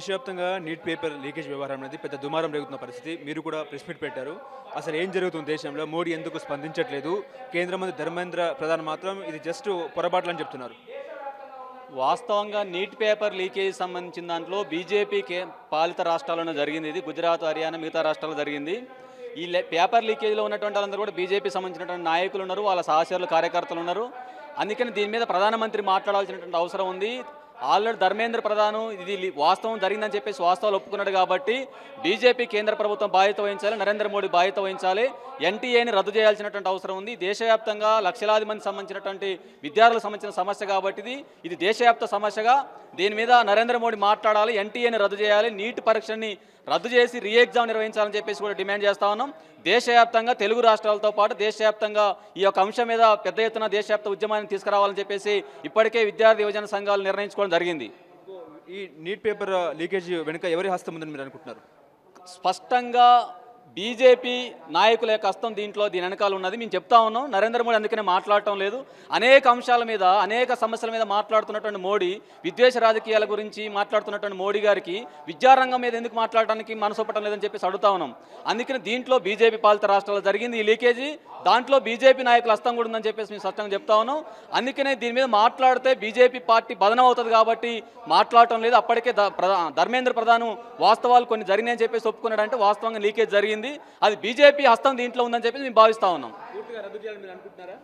దేశవ్యాప్తంగా neat paper leakage వ్యవహారం అనేది పెద్ద దుమారం రేగుతున్న పరిస్థితి. మీరు కూడా ప్రెస్ మీట్ పెట్టారు. అసలు ఏం జరుగుతుంది దేశంలో? మోడీ ఎందుకు స్పందించట్లేదు? కేంద్ర మంత్రి ధర్మేంద్ర ప్రధాన్ మాత్రం ఇది జస్ట్ పొరపాట్లు అని చెప్తున్నారు. వాస్తవంగా నీట్ పేపర్ లీకేజ్ సంబంధించిన దాంట్లో బీజేపీకే పాలిత రాష్ట్రాల్లోనే జరిగింది ఇది. గుజరాత్ హర్యానా మిగతా రాష్ట్రాల్లో జరిగింది. ఈ పేపర్ లీకేజ్లో ఉన్నటువంటి వాళ్ళందరూ కూడా బీజేపీ సంబంధించినటువంటి నాయకులు ఉన్నారు. వాళ్ళ సహచరులు కార్యకర్తలు ఉన్నారు. అందుకని దీని మీద ప్రధానమంత్రి మాట్లాడాల్సినటువంటి అవసరం ఉంది. ఆల్రెడీ ధర్మేంద్ర ప్రధాన్ ఇది వాస్తవం జరిగిందని చెప్పేసి వాస్తవాలు ఒప్పుకున్నాడు కాబట్టి బీజేపీ కేంద్ర ప్రభుత్వం బాధ్యత వహించాలి నరేంద్ర మోడీ బాధ్యత వహించాలి. ఎన్టీఏని రద్దు చేయాల్సినటువంటి అవసరం ఉంది. దేశవ్యాప్తంగా లక్షలాది మంది సంబంధించినటువంటి విద్యార్థులకు సంబంధించిన సమస్య కాబట్టి ఇది ఇది దేశవ్యాప్త సమస్యగా. దీని మీద నరేంద్ర మోడీ మాట్లాడాలి ఎన్టీఏని రద్దు చేయాలి నీట్ పరీక్షని రద్దు చేసి రీ ఎగ్జామ్ నిర్వహించాలని చెప్పేసి కూడా డిమాండ్ చేస్తా ఉన్నాం. దేశవ్యాప్తంగా తెలుగు రాష్ట్రాలతో పాటు దేశవ్యాప్తంగా ఈ యొక్క అంశం మీద పెద్ద ఎత్తున దేశవ్యాప్త ఉద్యమాన్ని తీసుకురావాలని చెప్పేసి ఇప్పటికే విద్యార్థి యువజన సంఘాలు నిర్ణయించుకోవడం జరిగింది. ఈ నీట్ పేపర్ లీకేజ్ వెనుక ఎవరి హస్తం ఉందని మీరు అనుకుంటున్నారు? స్పష్టంగా బీజేపీ నాయకుల యొక్క హస్తం దీంట్లో దీని వెనకాల ఉన్నది. మేము చెప్తా ఉన్నాం. నరేంద్ర మోడీ అందుకనే మాట్లాడటం లేదు. అనేక అంశాల మీద అనేక సమస్యల మీద మాట్లాడుతున్నటువంటి మోడీ విద్వేష రాజకీయాల గురించి మాట్లాడుతున్నటువంటి మోడీ గారికి విద్యారంగం మీద ఎందుకు మాట్లాడడానికి మనసు లేదని చెప్పేసి అడుగుతా ఉన్నాం. అందుకని దీంట్లో బీజేపీ పాలిత రాష్ట్రాల్లో జరిగింది ఈ లీకేజీ. దాంట్లో బీజేపీ నాయకుల హస్తం కూడా ఉందని చెప్పేసి మేము స్పష్టంగా చెప్తా ఉన్నాం. అందుకనే దీని మీద మాట్లాడితే బీజేపీ పార్టీ బదనం అవుతుంది కాబట్టి మాట్లాడటం లేదు. అప్పటికే ధర్మేంద్ర ప్రధాను వాస్తవాలు కొన్ని జరిగినాయని చెప్పేసి ఒప్పుకున్నాడంటే వాస్తవంగా లీకేజ్ జరిగింది. అది బీజేపీ హస్తం దీంట్లో ఉందని చెప్పేసి మేము భావిస్తా ఉన్నాం. పూర్తిగా రద్దు చేయాలని మీరు అనుకుంటున్నారా?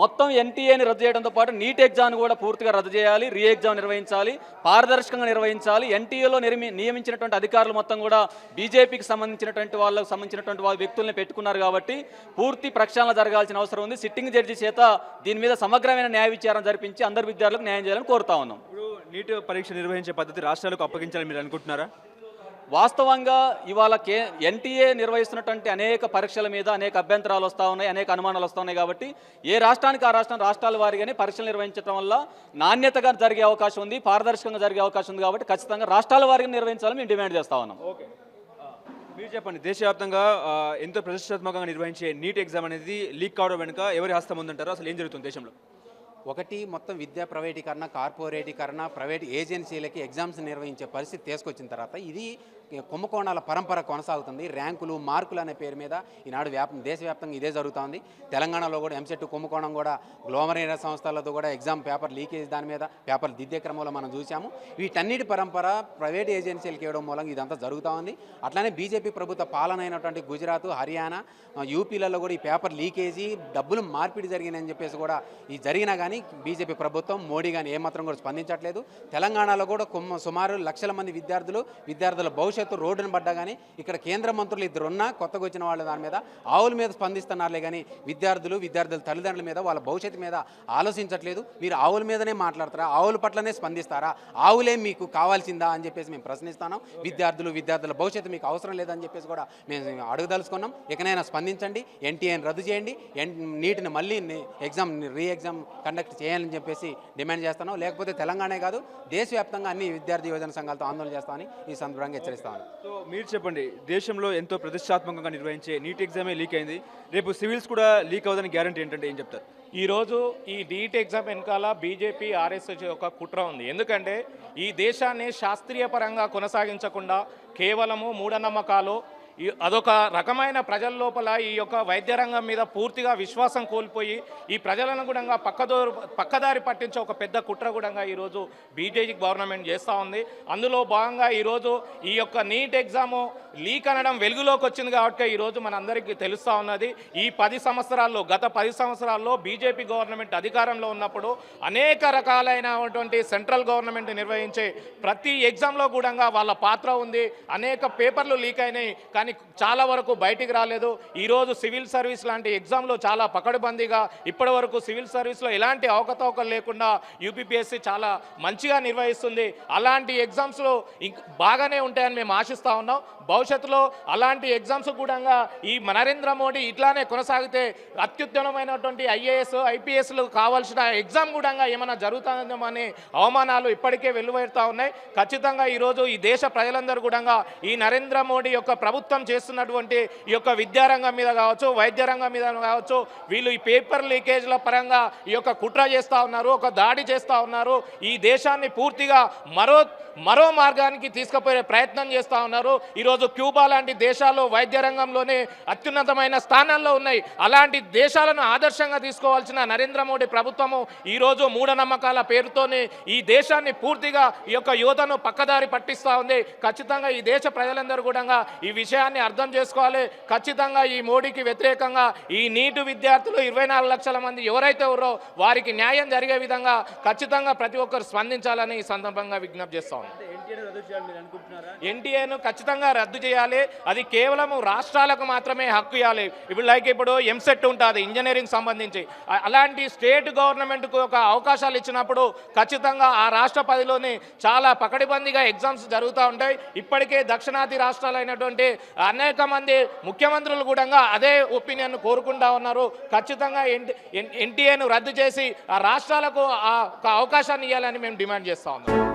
మొత్తం ఎన్టీఏని రద్దు చేయడంతో పాటు నీట్ ఎగ్జామ్ కూడా పూర్తిగా రద్దు చేయాలి రీ ఎగ్జామ్ నిర్వహించాలి పారదర్శకంగా నిర్వహించాలి ఎన్టీఏలో నిర్మి నియమించినటువంటి అధికారులు మొత్తం కూడా బీజేపీకి సంబంధించినటువంటి వాళ్ళకు సంబంధించినటువంటి వాళ్ళ వ్యక్తుల్ని పెట్టుకున్నారు కాబట్టి పూర్తి ప్రక్షాళన జరగాల్సిన అవసరం ఉంది. సిట్టింగ్ జడ్జి చేత దీని మీద సమగ్రమైన న్యాయ విచారణ జరిపించి అందరు విద్యార్థులకు న్యాయం చేయాలని కోరుతా ఉన్నాం. నీట్ పరీక్ష నిర్వహించే పద్ధతి రాష్ట్రాలకు అప్పగించాలని మీరు అనుకుంటున్నారా? వాస్తవంగా ఇవాళ కే ఎన్టీఏ నిర్వహిస్తున్నటువంటి అనేక పరీక్షల మీద అనేక అభ్యంతరాలు వస్తూ ఉన్నాయి అనేక అనుమానాలు వస్తూ ఉన్నాయి కాబట్టి ఏ రాష్ట్రానికి ఆ రాష్ట్రం రాష్ట్రాల వారిగానే పరీక్షలు నిర్వహించడం వల్ల నాణ్యతగా జరిగే అవకాశం ఉంది పారదర్శకంగా జరిగే అవకాశం ఉంది కాబట్టి ఖచ్చితంగా రాష్ట్రాల వారిగా నిర్వహించాలని మేము డిమాండ్ చేస్తా ఉన్నాం. ఓకే. మీరు చెప్పండి దేశవ్యాప్తంగా ఎంతో ప్రతిష్టాత్మకంగా నిర్వహించే నీట్ ఎగ్జామ్ అనేది లీక్ కావడం వెనుక ఎవరి హస్తం ఉందంటారు? అసలు ఏం జరుగుతుంది దేశంలో? ఒకటి మొత్తం విద్యా ప్రైవేటీకరణ కార్పొరేటీకరణ ప్రైవేట్ ఏజెన్సీలకి ఎగ్జామ్స్ నిర్వహించే పరిస్థితి తీసుకొచ్చిన తర్వాత ఇది కుంభకోణాల పరంపర కొనసాగుతుంది. ర్యాంకులు మార్కులు అనే పేరు మీద ఈనాడు వ్యాప దేశవ్యాప్తంగా ఇదే జరుగుతోంది. తెలంగాణలో కూడా ఎంసెట్ కుంభకోణం కూడా గ్లోమరేన సంస్థలతో కూడా ఎగ్జామ్ పేపర్ లీకేజ్ దాని మీద పేపర్ దిద్దే క్రమంలో మనం చూసాము వీటన్నిటి పరంపర ప్రైవేట్ ఏజెన్సీలకు ఇవ్వడం మూలంగా ఇదంతా జరుగుతూ ఉంది అట్లానే బీజేపీ ప్రభుత్వ పాలన అయినటువంటి గుజరాత్ హర్యానా యూపీలలో కూడా ఈ పేపర్ లీకేజీ డబ్బులు మార్పిడి జరిగిందని చెప్పేసి కూడా ఈ జరిగినా కానీ బీజేపీ ప్రభుత్వం మోడీ కానీ ఏమాత్రం కూడా స్పందించట్లేదు. తెలంగాణలో కూడా సుమారు లక్షల మంది విద్యార్థులు విద్యార్థుల భవిష్యత్తు రోడ్డున పడ్డా కానీ ఇక్కడ కేంద్ర మంత్రులు ఇద్దరు ఉన్నా కొత్తగా వచ్చిన వాళ్ళ దాని మీద ఆవుల మీద స్పందిస్తున్నారులే కానీ విద్యార్థుల విద్యార్థుల తల్లిదండ్రుల మీద వాళ్ళ భవిష్యత్తు మీద ఆలోచించట్లేదు. మీరు ఆవుల మీదనే మాట్లాడతారా? ఆవుల పట్లనే స్పందిస్తారా? ఆవులే మీకు కావాల్సిందా అని చెప్పేసి మేము ప్రశ్నిస్తున్నాం. విద్యార్థులు విద్యార్థుల భవిష్యత్తు మీకు అవసరం లేదని చెప్పేసి కూడా మేము అడగదలుచుకున్నాం. ఇకనైనా స్పందించండి ఎన్టీఏని రద్దు చేయండి ఎన్ నీటిని మళ్ళీ ఎగ్జామ్ రీ ఎగ్జామ్ కండక్ట్ చేయాలని చెప్పేసి డిమాండ్ చేస్తున్నాం. లేకపోతే తెలంగాణే కాదు దేశవ్యాప్తంగా అన్ని విద్యార్థి యువజన సంఘాలతో ఆందోళన చేస్తామని ఈ సందర్భంగా హెచ్చరిస్తాను సో మీరు చెప్పండి దేశంలో ఎంతో ప్రతిష్టాత్మకంగా నిర్వహించే నీట్ ఎగ్జామే లీక్ అయింది. రేపు సివిల్స్ కూడా లీక్ అవుదని గ్యారంటీ ఏంటంటే ఏం చెప్తారు? ఈరోజు ఈ డీట్ ఎగ్జామ్ వెనకాల బీజేపీ ఆర్ఎస్ఎస్ యొక్క కుట్ర ఉంది. ఎందుకంటే ఈ దేశాన్ని శాస్త్రీయ పరంగా కొనసాగించకుండా కేవలము మూఢనమ్మకాలు అదొక రకమైన ప్రజల లోపల ఈ యొక్క వైద్య రంగం మీద పూర్తిగా విశ్వాసం కోల్పోయి ఈ ప్రజలను కూడా పక్కదోరు పక్కదారి పట్టించే ఒక పెద్ద కుట్ర కూడా ఈరోజు బీజేపీ గవర్నమెంట్ చేస్తూ ఉంది. అందులో భాగంగా ఈరోజు ఈ యొక్క నీట్ ఎగ్జాము లీక్ అనడం వెలుగులోకి వచ్చింది కాబట్టి ఈరోజు మనందరికీ తెలుస్తూ ఉన్నది. ఈ పది సంవత్సరాల్లో గత పది సంవత్సరాల్లో బీజేపీ గవర్నమెంట్ అధికారంలో ఉన్నప్పుడు అనేక రకాలైనటువంటి సెంట్రల్ గవర్నమెంట్ నిర్వహించే ప్రతి ఎగ్జామ్లో కూడా వాళ్ళ పాత్ర ఉంది. అనేక పేపర్లు లీక్ అయినాయి. కానీ చాలా వరకు బయటికి రాలేదు. ఈరోజు సివిల్ సర్వీస్ లాంటి ఎగ్జామ్లో చాలా పకడ్బందీగా ఇప్పటి వరకు సివిల్ సర్వీస్లో ఎలాంటి అవకతవకలు లేకుండా యూపీపీఎస్సీ చాలా మంచిగా నిర్వహిస్తుంది. అలాంటి ఎగ్జామ్స్లో ఇంక బాగానే ఉంటాయని మేము ఆశిస్తూ ఉన్నాం. భవిష్యత్తులో అలాంటి ఎగ్జామ్స్ కూడా ఈ నరేంద్ర మోడీ ఇట్లానే కొనసాగితే అత్యుత్తమమైనటువంటి ఐఏఎస్ ఐపీఎస్లు కావాల్సిన ఎగ్జామ్ కూడా ఏమైనా జరుగుతుందేమో అనే అవమానాలు ఇప్పటికే వెలువడుతూ ఉన్నాయి. ఖచ్చితంగా ఈరోజు ఈ దేశ ప్రజలందరూ కూడా ఈ నరేంద్ర మోడీ యొక్క ప్రభుత్వం చేస్తున్నటువంటి ఈ యొక్క విద్యారంగం మీద కావచ్చు వైద్య రంగం మీద కావచ్చు వీళ్ళు ఈ పేపర్ లీకేజ్ల పరంగా ఈ యొక్క కుట్ర చేస్తూ ఉన్నారు ఒక దాడి చేస్తూ ఉన్నారు ఈ దేశాన్ని పూర్తిగా మరో మరో మార్గానికి తీసుకుపోయే ప్రయత్నం చేస్తూ ఉన్నారు. ఈరోజు క్యూబా లాంటి దేశాలు వైద్య రంగంలోనే అత్యున్నతమైన స్థానాల్లో ఉన్నాయి. అలాంటి దేశాలను ఆదర్శంగా తీసుకోవాల్సిన నరేంద్ర మోడీ ప్రభుత్వము ఈరోజు మూఢనమ్మకాల పేరుతోనే ఈ దేశాన్ని పూర్తిగా ఈ యొక్క యువతను పక్కదారి పట్టిస్తూ ఉంది. ఖచ్చితంగా ఈ దేశ ప్రజలందరూ కూడా ఈ విషయాన్ని అర్థం చేసుకోవాలి. ఖచ్చితంగా ఈ మోడీకి వ్యతిరేకంగా ఈ నీటు విద్యార్థులు ఇరవై నాలుగు లక్షల మంది ఎవరైతే ఉన్నారో వారికి న్యాయం జరిగే విధంగా ఖచ్చితంగా ప్రతి ఒక్కరు స్పందించాలని ఈ సందర్భంగా విజ్ఞప్తి చేస్తా ఎన్టీఏను ఖచ్చితంగా రద్దు చేయాలి. అది కేవలం రాష్ట్రాలకు మాత్రమే హక్కు ఇవ్వాలి. ఇప్పుడు లైక్ ఇప్పుడు ఎంసెట్ ఉంటుంది ఇంజనీరింగ్ సంబంధించి. అలాంటి స్టేట్ గవర్నమెంట్కు ఒక అవకాశాలు ఇచ్చినప్పుడు ఖచ్చితంగా ఆ రాష్ట్ర పరిధిలోని చాలా పకడ్బందీగా ఎగ్జామ్స్ జరుగుతూ ఉంటాయి. ఇప్పటికే దక్షిణాది రాష్ట్రాలైనటువంటి అనేక మంది ముఖ్యమంత్రులు కూడా అదే ఒపీనియన్ కోరుకుంటా ఉన్నారు. ఖచ్చితంగా ఎన్టీఏను రద్దు చేసి ఆ రాష్ట్రాలకు ఆ అవకాశాన్ని ఇవ్వాలని మేము డిమాండ్ చేస్తూ ఉన్నాం.